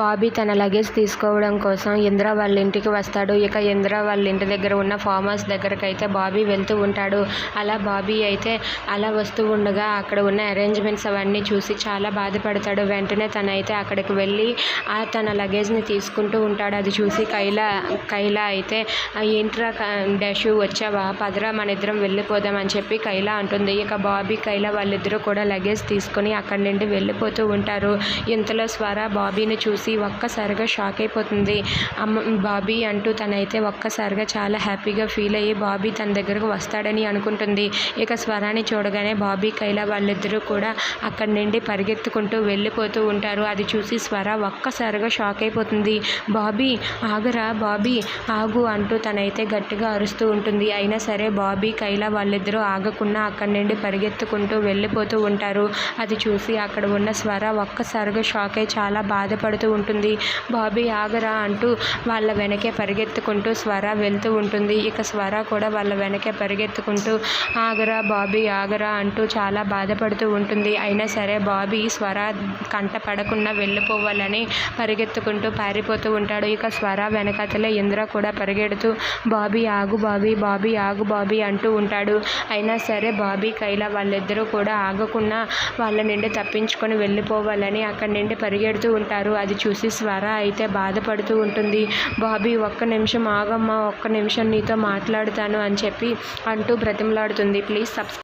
బాబీ తన లగేజ్ తీసుకోవడం కోసం ఇంద్ర వాళ్ళ ఇంటికి వస్తాడు. ఇక ఇంద్ర వాళ్ళ ఇంటి దగ్గర ఉన్న ఫామ్ హౌస్ దగ్గరకు అయితే బాబీ వెళ్తూ ఉంటాడు. అలా బాబీ అయితే అలా వస్తూ ఉండగా అక్కడ ఉన్న అరేంజ్మెంట్స్ అవన్నీ చూసి చాలా బాధపడతాడు. వెంటనే తనైతే అక్కడికి వెళ్ళి ఆ తన లగేజ్ని తీసుకుంటూ ఉంటాడు. అది చూసి కైలా కైలా అయితే ఇంట్రా ఏంట్రా డాషు వచ్చావా? పదరా మన ఇద్దరం వెళ్ళిపోదాం అని చెప్పి కైలా అంటుంది. ఇక బాబీ కైలా వాళ్ళిద్దరూ కూడా లగేజ్ తీసుకొని అక్కడి నుండి వెళ్ళిపోతూ ఉంటారు. ఇంతలో స్వర బాబీని చూసి ఒక్కసారిగా షాక్ అయిపోతుంది. అమ్మ బాబీ అంటూ తనైతే ఒక్కసారిగా చాలా హ్యాపీగా ఫీల్ అయ్యి బాబీ తన దగ్గరకు వస్తాడని అనుకుంటుంది. ఇక స్వరాన్ని చూడగానే బాబీ కైలా వాళ్ళిద్దరూ కూడా అక్కడి నుండి పరిగెత్తుకుంటూ వెళ్ళిపోతూ ఉంటారు. అది చూసి స్వర ఒక్కసారిగా షాక్ అయిపోతుంది. బాబీ ఆగరా బాబీ ఆగు అంటూ తనైతే గట్టిగా అరుస్తూ ఉంటుంది. అయినా సరే బాబీ కైలా వాళ్ళిద్దరూ ఆగకుండా అక్కడి నుండి పరిగెత్తుకుంటూ వెళ్ళిపోతూ ఉంటారు. అది చూసి అక్కడ ఉన్న స్వర ఒక్కసారిగా షాక్ అయి చాలా బాధపడుతూ ఉంటుంది. బాబీ ఆగరా అంటూ వాళ్ళ వెనకే పరిగెత్తుకుంటూ స్వర వెళ్తూ ఉంటుంది. ఇక స్వర కూడా వాళ్ళ వెనకే పరిగెత్తుకుంటూ ఆగరా బాబీ ఆగరా అంటూ చాలా బాధపడుతూ ఉంటుంది. అయినా సరే బాబీ స్వర కంట పడకుండా వెళ్ళిపోవాలని పరిగెత్తుకుంటూ పారిపోతూ ఉంటాడు. ఇక స్వర వెనకతలే ఇంద్ర కూడా పరిగెడుతూ బాబీ ఆగు బాబీ బాబీ ఆగు బాబీ అంటూ ఉంటాడు. అయినా సరే బాబీ కైలా వాళ్ళిద్దరూ కూడా ఆగకుండా వాళ్ళ నుండి తప్పించుకొని వెళ్ళిపోవాలని అక్కడి నుండి పరిగెడుతూ ఉంటారు. అది చూసి స్వర అయితే బాధపడుతూ ఉంటుంది. బాబీ ఒక్క నిమిషం ఆగమ్మా ఒక్క నిమిషం నీతో మాట్లాడుతాను అని చెప్పి అంటూ బ్రతిమలాడుతుంది. Please subscribe